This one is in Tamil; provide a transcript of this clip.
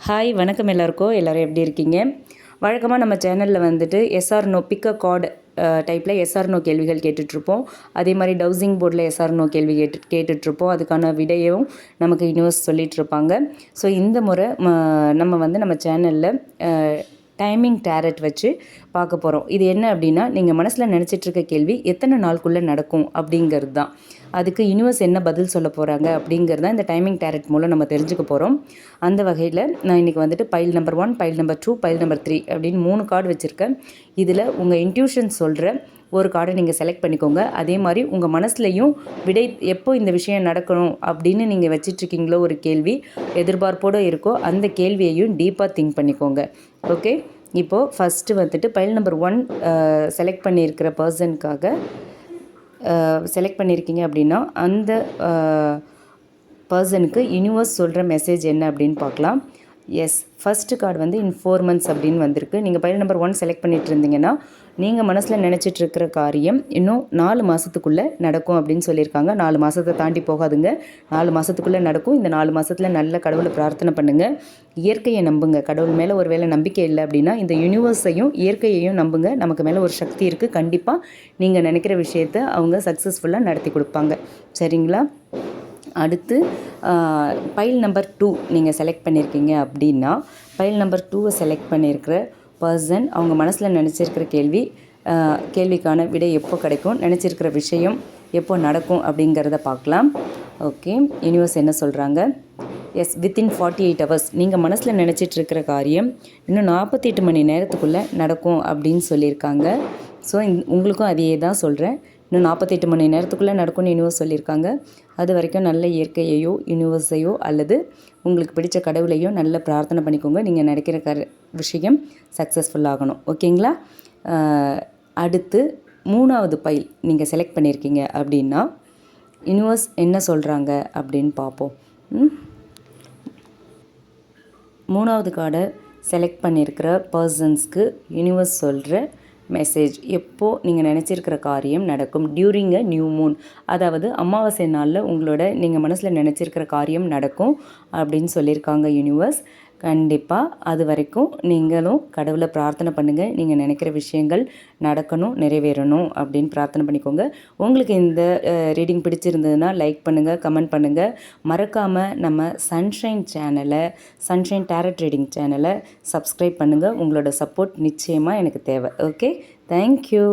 ஹாய் வணக்கம் எல்லாருக்கும் எல்லோரும் எப்படி இருக்கீங்க? வழக்கமாக நம்ம சேனலில் வந்துட்டு yes or no pick a card டைப்பில் எஸ்ஆர் நோ கேள்விகள் கேட்டுட்ருப்போம் அதே மாதிரி டவுசிங் போர்டில் எஸ்ஆர் நோ கேள்வி கேட்டு கேட்டுட்ருப்போம் அதுக்கான விடையும் நமக்கு யூனிவர்ஸ் சொல்லிகிட்ருப்பாங்க ஸோ இந்த முறை நம்ம வந்து நம்ம சேனலில் டைமிங் டேரட் வச்சு பார்க்க போகிறோம் இது என்ன அப்படின்னா நீங்கள் மனசில் நினச்சிட்ருக்க கேள்வி எத்தனை நாளுக்குள்ளே நடக்கும் அப்படிங்கிறது தான். அதுக்கு யூனிவர்ஸ் என்ன பதில் சொல்ல போகிறாங்க அப்படிங்கிறது தான் இந்த டைமிங் டேரட் மூலம் நம்ம தெரிஞ்சுக்க போகிறோம் அந்த வகையில் நான் இன்றைக்கி வந்துட்டு pile number one pile number two pile number three அப்படின்னு மூணு கார்டு வச்சுருக்கேன். இதில் உங்கள் இன்ட்யூஷன் சொல்கிற ஒரு கார்டை நீங்கள் செலக்ட் பண்ணிக்கோங்க. அதே மாதிரி உங்கள் மனசுலையும் விடை எப்போ இந்த விஷயம் நடக்கணும் அப்படின்னு நீங்கள் வச்சிட்ருக்கீங்களோ ஒரு கேள்வி எதிர்பார்ப்போடு இருக்கோ அந்த கேள்வியையும் டீப்பாக திங்க் பண்ணிக்கோங்க. ஓகே இப்போது ஃபஸ்ட்டு வந்துட்டு பைல் நம்பர் ஒன் செலக்ட் பண்ணியிருக்கிற பர்சனுக்காக செலக்ட் பண்ணியிருக்கீங்க அப்படின்னா அந்த பர்சனுக்கு யூனிவர்ஸ் சொல்கிற மெசேஜ் என்ன அப்படின்னு பார்க்கலாம். எஸ் ஃபஸ்ட்டு கார்டு வந்து இன் ஃபோர் மந்த்ஸ் அப்படின்னு வந்திருக்கு. நீங்கள் பையன் நம்பர் ஒன் செலக்ட் பண்ணிட்டு இருந்தீங்கன்னா நீங்கள் மனசில் நினச்சிட்டு இருக்கிற காரியம் இன்னும் நாலு மாதத்துக்குள்ளே நடக்கும் அப்படின்னு சொல்லியிருக்காங்க. நாலு மாதத்தை தாண்டி போகாதுங்க. நாலு மாதத்துக்குள்ளே நடக்கும். இந்த நாலு மாதத்தில் நல்ல கடவுளை பிரார்த்தனை பண்ணுங்கள் இயற்கையை நம்புங்க. கடவுள் மேலே ஒரு வேளை நம்பிக்கை இல்லை அப்படின்னா இந்த யூனிவர்ஸையும் இயற்கையையும் நம்புங்க. நமக்கு மேலே ஒரு சக்தி இருக்குது கண்டிப்பாக நீங்கள் நினைக்கிற விஷயத்த அவங்க சக்ஸஸ்ஃபுல்லாக நடத்தி கொடுப்பாங்க. சரிங்களா? அடுத்து பைல் நம்பர் டூ நீங்கள் செலக்ட் பண்ணியிருக்கீங்க அப்படின்னா பைல் நம்பர் டூவை செலக்ட் பண்ணியிருக்கிற பர்சன் அவங்க மனசில் நினச்சிருக்கிற கேள்வி கேள்விக்கான விடை எப்போ கிடைக்கும் நினச்சிருக்கிற விஷயம் எப்போ நடக்கும் அப்படிங்கிறத பார்க்கலாம். ஓகே யூனிவர்ஸ் என்ன சொல்கிறாங்க yes within forty eight hours நீங்கள் மனசில் நினச்சிட்ருக்கிற காரியம் இன்னும் நாற்பத்தெட்டு மணி நேரத்துக்குள்ளே நடக்கும் அப்படின்னு சொல்லியிருக்காங்க. ஸோ உங்களுக்கும் அதையே தான் சொல்கிறேன் இன்னும் நாற்பத்தெட்டு மணி நேரத்துக்குள்ளே நடக்கும்னு யூனிவர்ஸ் சொல்லியிருக்காங்க. அது வரைக்கும் நல்ல இயற்கையையோ யூனிவர்ஸையோ அல்லது உங்களுக்கு பிடிச்ச கடவுளையோ நல்ல பிரார்த்தனை பண்ணிக்கோங்க. நீங்கள் நினைக்கிற க விஷயம் சக்ஸஸ்ஃபுல் ஆகணும். ஓகேங்களா? அடுத்து மூணாவது பைல் நீங்கள் செலக்ட் பண்ணியிருக்கீங்க அப்படின்னா யூனிவர்ஸ் என்ன சொல்கிறாங்க அப்படின்னு பார்ப்போம். மூணாவது கார்டை செலக்ட் பண்ணியிருக்கிற பர்சன்ஸ்க்கு யூனிவர்ஸ் சொல்கிற மெசேஜ் எப்போது நீங்கள் நினச்சிருக்கிற காரியம் நடக்கும்? டியூரிங் அ நியூ மூன் அதாவது அமாவாசை நாளில் உங்களோட நீங்கள் மனசில் நினச்சிருக்கிற காரியம் நடக்கும் அப்படின்னு சொல்லியிருக்காங்க யூனிவர்ஸ் கண்டிப்பாக அது வரைக்கும் நீங்களும் கடவுளை பிரார்த்தனை பண்ணுங்கள் நீங்கள் நினைக்கிற விஷயங்கள் நடக்கணும் நிறைவேறணும் அப்படின்னு பிரார்த்தனை பண்ணிக்கோங்க. உங்களுக்கு இந்த ரீடிங் பிடிச்சிருந்ததுன்னா லைக் பண்ணுங்கள் கமெண்ட் பண்ணுங்கள் மறக்காமல் நம்ம சன்ஷைன் சேனலை சன்ஷைன் டேரட் ரீடிங் சேனலை சப்ஸ்கிரைப் பண்ணுங்கள் உங்களோட சப்போர்ட் நிச்சயமாக எனக்கு தேவை. ஓகே? Thank you.